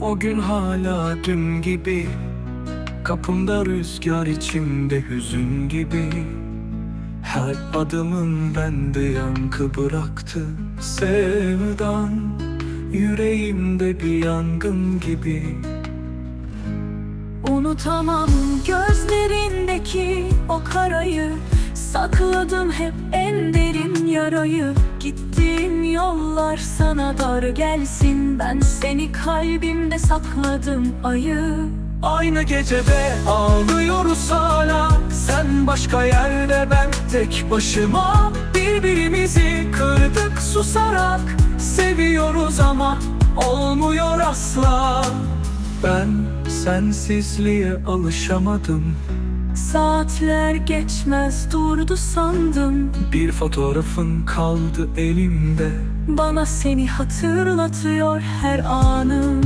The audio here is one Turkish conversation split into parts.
O gün hala dün gibi Kapımda rüzgar içimde hüzün gibi. Her adımın bende yankı bıraktı Sevdan Yüreğimde bir yangın gibi. Unutamam gözlerindeki o karayı Sakladım hep en derin yarayı. Gittiğim yollar sana dar gelsin. Ben seni kalbimde sakladım ayı. Aynı gecede ağlıyoruz hala. Sen başka yerde ben tek başıma. Birbirimizi kırdık susarak. Seviyoruz ama olmuyor asla. Ben sensizliğe alışamadım Saatler geçmez durdu sandım. Bir fotoğrafın kaldı elimde. Bana seni hatırlatıyor her anım.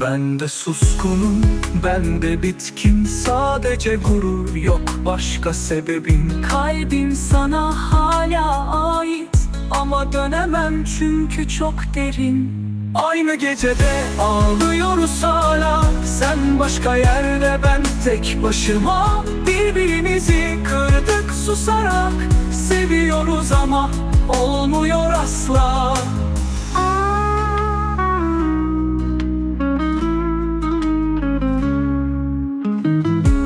Ben de suskunum, ben de bitkin Sadece gurur yok başka sebebin Kalbim sana hala ait. Ama dönemem çünkü çok derin Aynı gecede ağlıyoruz hala. Sen başka yerde ben tek başıma. Birbirimizi kırdık susarak. Seviyoruz ama olmuyor asla.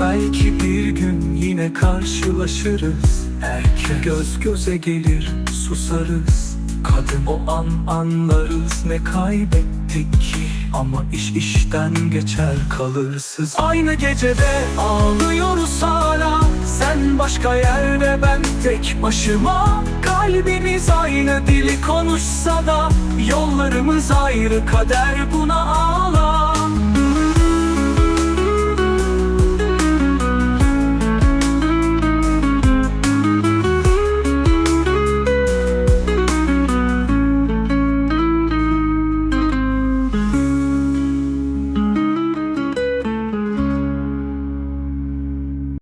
Belki bir gün yine karşılaşırız. Erkek göz göze gelir susarız Kadın o an anlarız ne kaybettik ki? Ama iş işten geçer kalırsız. Aynı gecede ağlıyoruz hala. Sen başka yerde ben tek başıma. Kalbimiz aynı dili konuşsa da Yollarımız ayrı. Kader buna ağlar